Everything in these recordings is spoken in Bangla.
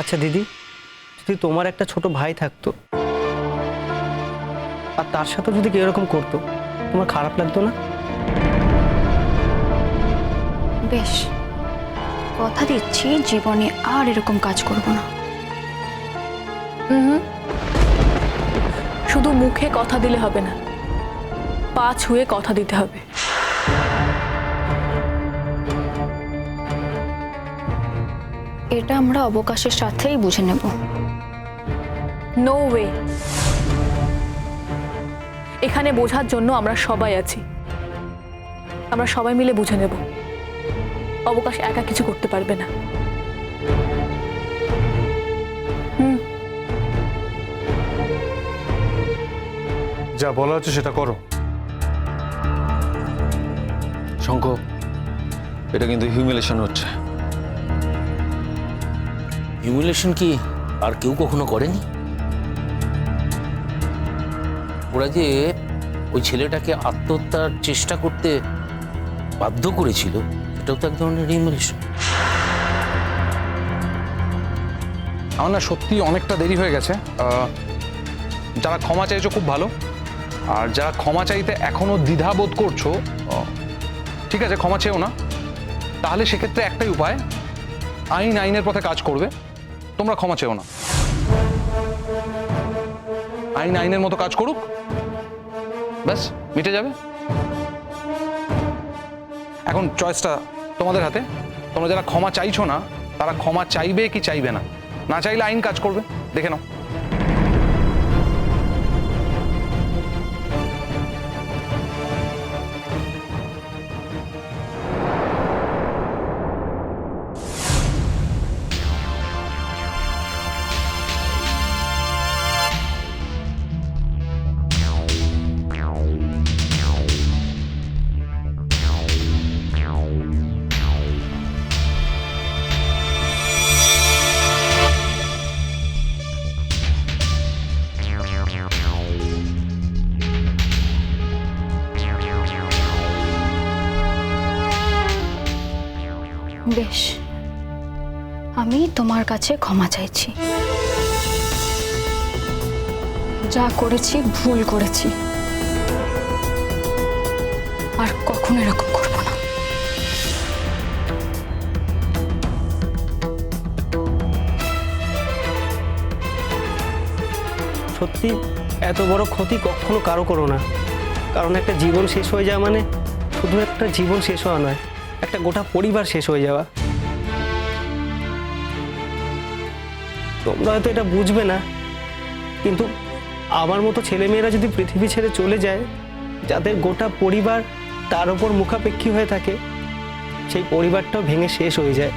আচ্ছা দিদি, যদি তোমার একটা ছোট ভাই থাকতো আর তার সাথে যদি কেউ এরকম করতো, তোমার খারাপ লাগতো না? বেশ, কথা দিচ্ছি, জীবনে আর এরকম কাজ করব না। হুম শুধু মুখে কথা দিলে হবে না, পা ছুঁয়ে কথা দিতে হবে। এটা আমরা অবকাশের সাথেই বুঝে নেব। নো ওয়ে এখানে বোঝার জন্য আমরা সবাই আছি। আমরা সবাই মিলে বুঝে নেব। অবকাশ একা কিছু করতে পারবে না। হুম। যা বলা হচ্ছে সেটা করো। শঙ্খ এটা কিন্তু হিউমিলেশন হচ্ছে। হিউমিলেশন কি আর কেউ কখনো করেনি? ওরা যে ওই ছেলেটাকে আত্মহত্যার চেষ্টা করতে বাধ্য করেছিল, এটাও তো এক ধরনের হিউমিলেশন আমার না সত্যি অনেকটা দেরি হয়ে গেছে। যারা ক্ষমা চাইছো খুব ভালো। আর যারা ক্ষমা চাইতে এখনও দ্বিধাবোধ করছ ঠিক আছে, ক্ষমা চেয়েও না। তাহলে সেক্ষেত্রে একটাই উপায়, আইন আইনের পথে কাজ করবে। তোমরা ক্ষমা চেও না। আইন আইনের মতো কাজ করুক। ব্যাস, মিটে যাবে। এখন চয়েসটা তোমাদের হাতে। তোমরা যারা ক্ষমা চাইছো না, তারা ক্ষমা চাইবে কি চাইবে না। না চাইলে আইন কাজ করবে। দেখে নাও। বেশ। আমি তোমার কাছে ক্ষমা চাইছি। যা করেছি, ভুল করেছি। আর কখনো এরকম করব না। সত্যি, এত বড় ক্ষতি কখনো কারও করো না। কারণ একটা জীবন শেষ হয়ে যাওয়া মানে শুধু একটা জীবন শেষ হওয়া নয়। একটা গোটা পরিবার শেষ হয়ে যাওয়া। তোমরা হয়তো এটা বুঝবে না, কিন্তু আমার মতো ছেলেমেয়েরা যদি পৃথিবী ছেড়ে চলে যায়, যাদের গোটা পরিবার তার ওপর মুখাপেক্ষী হয়ে থাকে, সেই পরিবারটাও ভেঙে শেষ হয়ে যায়।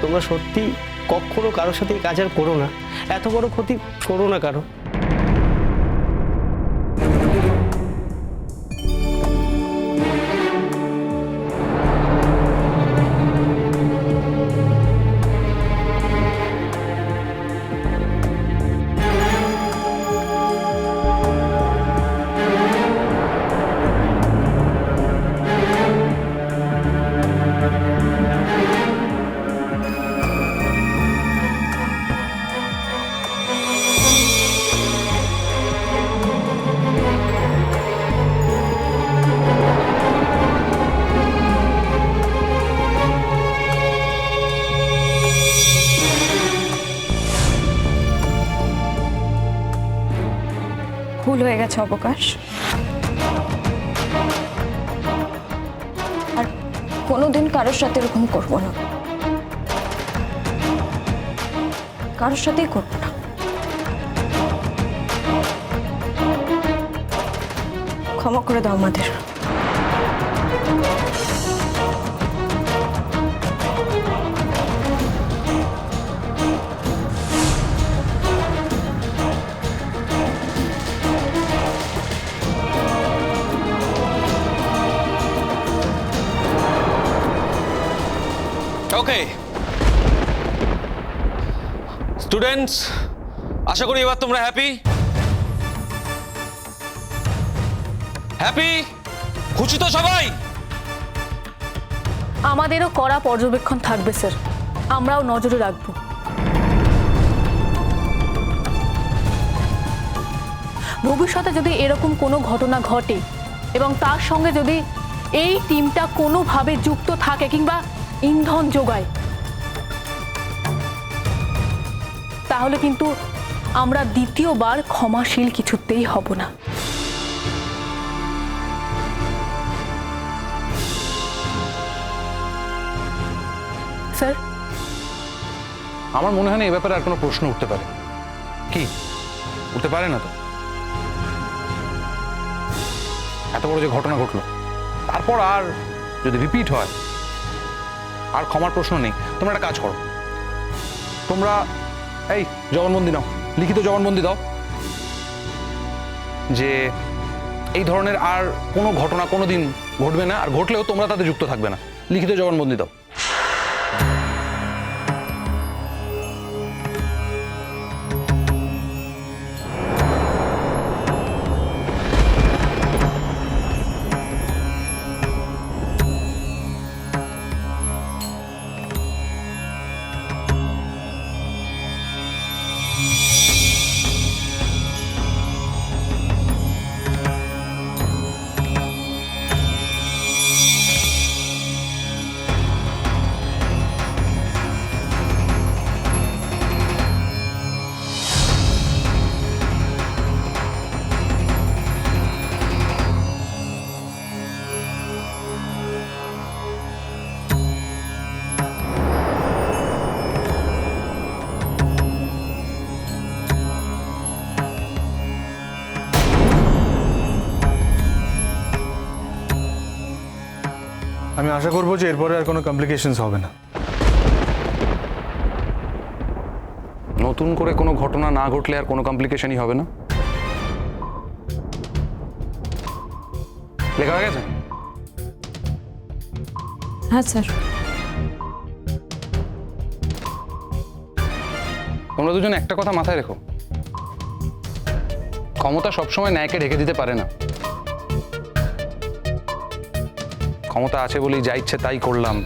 তোমরা সত্যি কখনো কারোর সাথে কাজ আর করো না। এত বড় ক্ষতি করো না কারও। হয়ে গেছে অবকাশ। আর কোনোদিন কারোর সাথে এরকম করব না। কারোর সাথেই করব না। ক্ষমা করে দাও আমাদের। ওকে স্টুডেন্টস আশা করি এবার তোমরা হ্যাপি হ্যাপি খুশি তো সবাই? আমাদেরও কড়া পর্যবেক্ষণ থাকবে স্যার আমরাও নজরে রাখব। ভবিষ্যতে যদি এরকম কোনো ঘটনা ঘটে এবং তার সঙ্গে যদি এই টিমটা কোনোভাবে যুক্ত থাকে কিংবা ইন্ধন যোগায়। তাহলে কিন্তু আমরা দ্বিতীয়বার ক্ষমাশীল কিছুতেই হব না। স্যার? আমার মনে হয় না এ ব্যাপারে আর কোনো প্রশ্ন উঠতে পারে। কি? উঠতে পারে না তো? এত বড় যে ঘটনা ঘটলো। তারপর আর যদি রিপিট হয় আর ক্ষমার প্রশ্ন নেই। তোমরা একটা কাজ করো। তোমরা, এই, জবানবন্দি নাও। লিখিত জবানবন্দি দাও। যে এই ধরনের আর কোনো ঘটনা কোনো দিন ঘটবে না, আর ঘটলেও তোমরা তাতে যুক্ত থাকবে না। লিখিত জবানবন্দি দাও। আশা করব যে এরপরে আর কোনো কমপ্লিকেশনস হবে না। নতুন করে কোনো ঘটনা না ঘটলে আর কোনো কমপ্লিকেশনই হবে না? লেখা হয়ে গেছে? হ্যাঁ স্যার। তোমরা দুজন একটা কথা মাথায় রেখো। ক্ষমতা সবসময় ন্যায়কে ঢেকে দিতে পারে না। ক্ষমতা আছে বলেই যা ইচ্ছে তাই করলাম।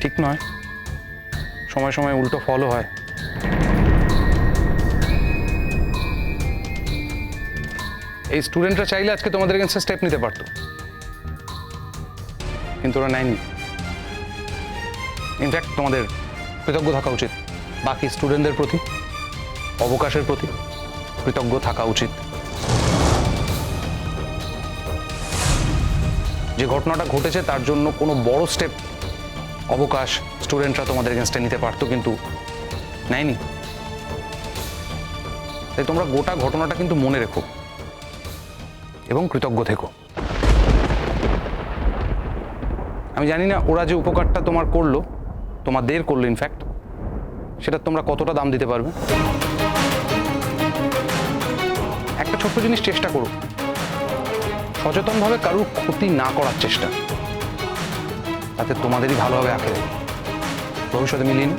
ঠিক নয়। সময় সময় উল্টো ফলও হয়। এই স্টুডেন্টরা চাইলে আজকে তোমাদের এগেন্সে স্টেপ নিতে পারতো। কিন্তু ওরা নেয়নি। ইনফ্যাক্ট তোমাদের কৃতজ্ঞ থাকা উচিত। বাকি স্টুডেন্টদের প্রতি, অবকাশের প্রতি কৃতজ্ঞ থাকা উচিত। যে ঘটনাটা ঘটেছে, তার জন্য কোনো বড় স্টেপ অবকাশ স্টুডেন্টরা তোমাদের এগেনস্টে নিতে পারতো কিন্তু নেয়নি। তাই তোমরা গোটা ঘটনাটা কিন্তু মনে রেখো এবং কৃতজ্ঞ থেকো। আমি জানি না ওরা যে উপকারটা তোমার করল, তোমাদের করল ইনফ্যাক্ট সেটা তোমরা কতটা দাম দিতে পারবে। একটা ছোট্ট জিনিস চেষ্টা করো। সচেতনভাবে কারুর ক্ষতি না করার চেষ্টা। তাতে তোমাদেরই ভালো হবে আখেরে। ভবিষ্যতে মিলিয়ে নিই।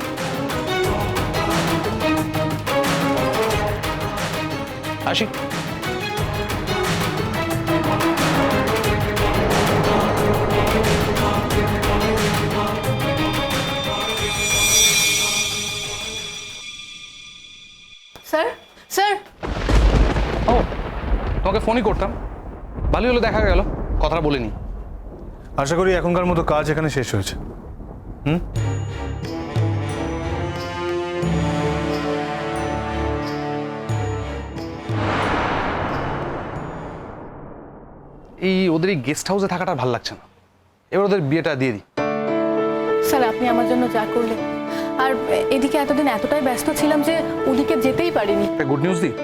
আসি স্যার স্যার। ও তোমাকে ফোনই করতাম। ভালোই হলো দেখা গেল কথাটা বলিনি। আশা করি এখনকার মতো কাজ এখানে শেষ হয়েছে। হুম? এই ওদের এই গেস্ট হাউসে থাকাটা ভালো লাগছে না। এবার ওদের বিয়েটা দিয়ে দিই। স্যার আপনি আমার জন্য যা করলেন। আর এদিকে এতদিন এতটাই ব্যস্ত ছিলাম যে ওদিকে যেতেই পারিনি। একটা গুড নিউজ দিই?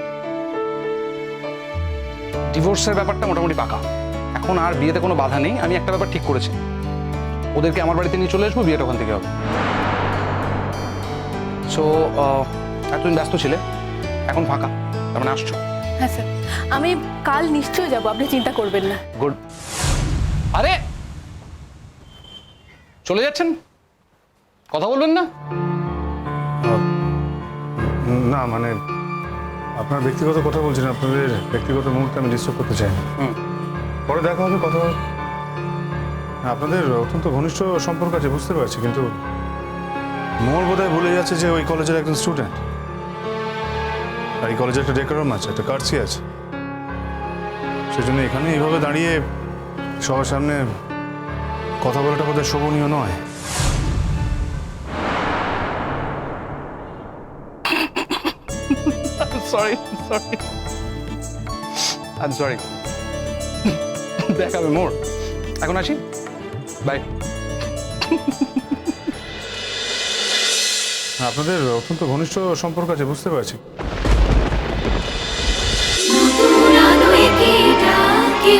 ডিভোর্সের ব্যাপারটা মোটামুটি পাকা। এখন আর বিয়েতে কোনো বাধা নেই আমি একটা ব্যাপার ঠিক করেছি। ওদেরকে আমার বাড়িতে নিয়ে চলে আসব বিয়েটা ওখান থেকে হবে। সো এতদিন ব্যস্ত ছিলে এখন ফাঁকা তার মানে আসছো। হ্যাঁ স্যার আমি কাল নিশ্চয়ই যাব আপনি চিন্তা করবেন না। গুড আরে! চলে যাচ্ছেন? কথা বলবেন না? না মানে আপনার ব্যক্তিগত কথা বলছেন আপনাদের ব্যক্তিগত মুহূর্তে আমি ডিস্টার্ব করতে চাই না। পরে দেখা হবে কথা আপনাদের অত্যন্ত ঘনিষ্ঠ সম্পর্ক আছে বুঝতে পারছি কিন্তু মোর বোধহয় ভুলে যাচ্ছে যে ওই কলেজের একজন স্টুডেন্ট আর এই কলেজে একটা ডেকোরাম আছে একটা কার্সি আছে। সেজন্য এখানে এইভাবে দাঁড়িয়ে সবার সামনে কথা বলাটা বোধহয় শোভনীয় নয়। সরি সরি আই সরি দেখাবে মোর এখন আসি বাই আপনাদের অত্যন্ত ঘনিষ্ঠ সম্পর্ক আছে বুঝতে পারছি। কি